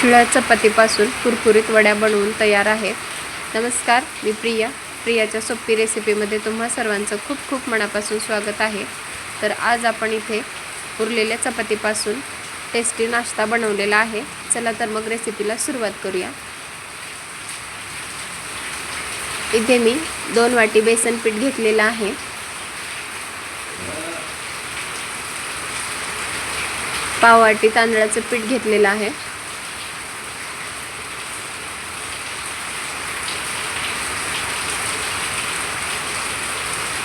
शिळ्या चपातीपासून कुरकुरीत वड्या बनवून तयार आहेत. नमस्कार मी प्रिया. प्रियाच्या सोपी रेसिपीमध्ये तुम्हा सर्वांचं खूप खूप मनापासून स्वागत आहे. तर आज आपण इथे उरलेल्या चपातीपासून टेस्टी नाश्ता बनवलेला आहे. चला तर मग रेसिपीला सुरुवात करूया. इथे मी दोन वाटी बेसन पीठ घेतलेलं आहे. पाव वाटी तांदळाचं पीठ घेतलेलं आहे.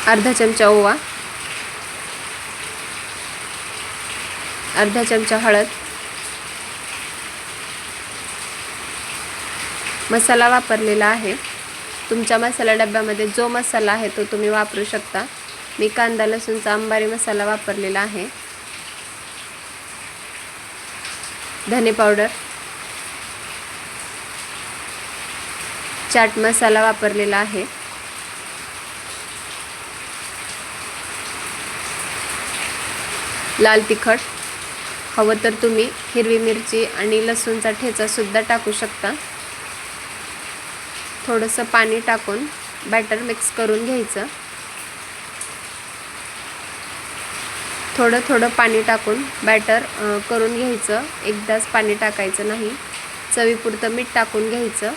अर्धा चमचा ओवा. अर्धा चमचा हळद. मसाला वापरलेला आहे. तुमच्या मसाला डब्यामध्ये जो मसाला आहे तो तुम्ही वापरू शकता. मी कांदा लसूणचा अंबारी मसाला वापरलेला आहे. धने पावडर. चाट मसाला वापरलेला आहे. लाल तिखट हवं तर तुम्ही हिरवी मिरची आणि लसूणचा ठेचासुद्धा टाकू शकता. थोडंसं पाणी टाकून बॅटर मिक्स करून घ्यायचं. थोडं थोडं पाणी टाकून बॅटर करून घ्यायचं. एकदाच पाणी टाकायचं नाही. चवीपुरतं मीठ टाकून घ्यायचं.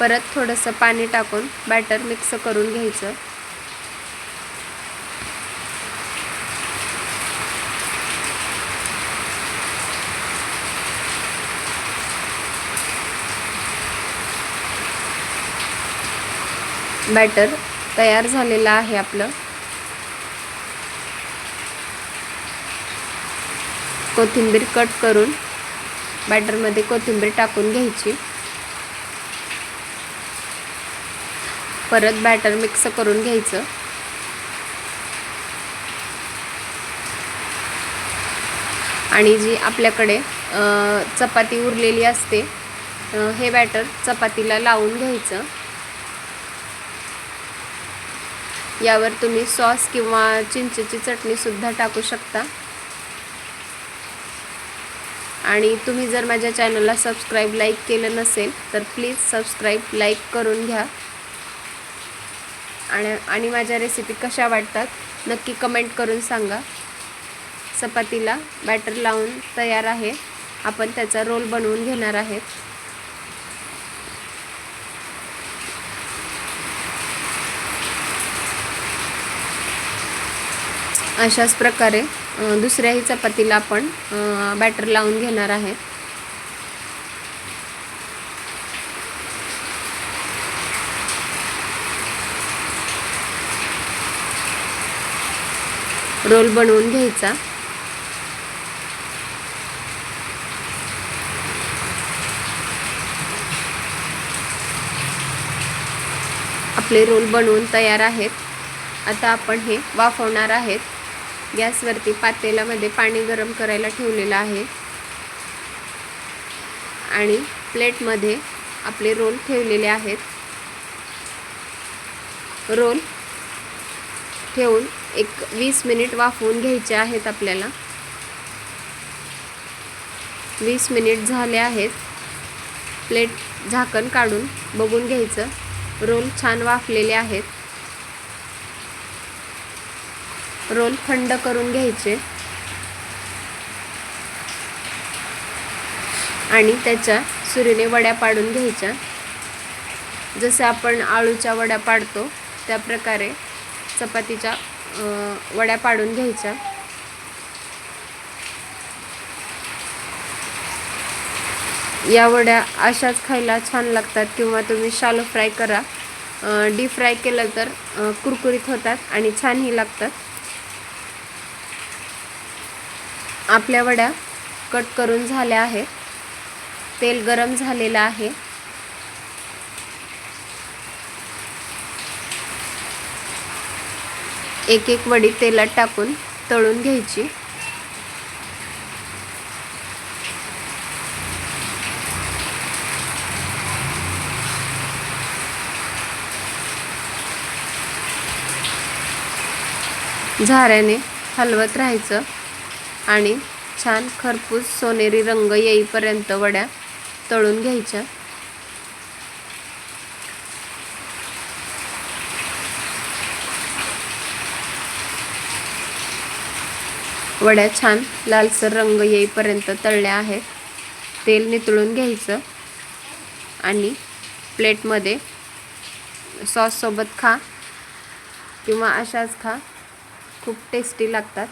परत थोडंसं पाणी टाकून बॅटर मिक्स करून घ्यायचं. बॅटर तयार झालेलं आहे आपलं. कोथिंबीर कट करून बॅटरमध्ये कोथिंबीर टाकून घ्यायची. परत बॅटर मिक्स करून घ्यायचं. आणि जी आपल्याकडे चपाती उरलेली असते हे बॅटर चपातीला लावून घ्यायचं. यावर तुम्ही सॉस किंवा चिंचेची चटणीसुद्धा टाकू शकता. आणि तुम्ही जर माझ्या चॅनलला सबस्क्राईब लाईक केलं नसेल तर प्लीज सबस्क्राईब लाईक करून घ्या. आणि आणि माझ्या रेसिपी कशा वाटतात नक्की कमेंट करून सांगा. चपातीला बॅटर लावून तयार आहे. आपण त्याचा रोल बनवून घेणार आहेत. अशाच प्रकारे दुसऱ्याही चपातीला आपण बॅटर लावून घेणार आहे. रोल बनवून घ्यायचा. आपले रोल बनवून तयार आहेत. आता आपण हे वाफवणार आहेत. गॅसवरती पातेल्यामध्ये पाणी गरम करायला ठेवलेलं आहे. आणि प्लेटमध्ये आपले रोल ठेवलेले आहेत. रोल ठेवून एक वीस मिनिट वाफवून घ्यायचे आहेत आपल्याला. वीस मिनिट झाले आहेत. प्लेट झाकण काढून बघून घ्यायचं. रोल छान वाफलेले आहेत. रोल थंड करून घ्यायचे. आणि त्याच्या सुरीने वड्या पाडून घ्यायच्या. जसं आपण आळूच्या वड्या पाडतो त्या प्रकारे चपातीच्या वड्या पाडून घ्यायच्या. या वड्या अशाच खायला छान लागतात किंवा तुम्ही शालो फ्राय करा. डीप फ्राय केलं तर कुरकुरीत होतात आणि छानही लागतात. आपल्या वड्या कट करून झाल्या आहेत. तेल गरम झालेलं आहे. एक एक वडी तेलात टाकून तळून घ्यायची. झाऱ्याने हलवत राहायचं. आणि छान खरपूस सोनेरी रंग येईपर्यंत वड्या तळून घ्यायच्या. वड्या छान लालसर रंग येईपर्यंत तळल्या आहेत. तेल नितळून घ्यायचं आणि प्लेटमध्ये सॉससोबत खा किंवा अशाच खा. खूप टेस्टी लागतात.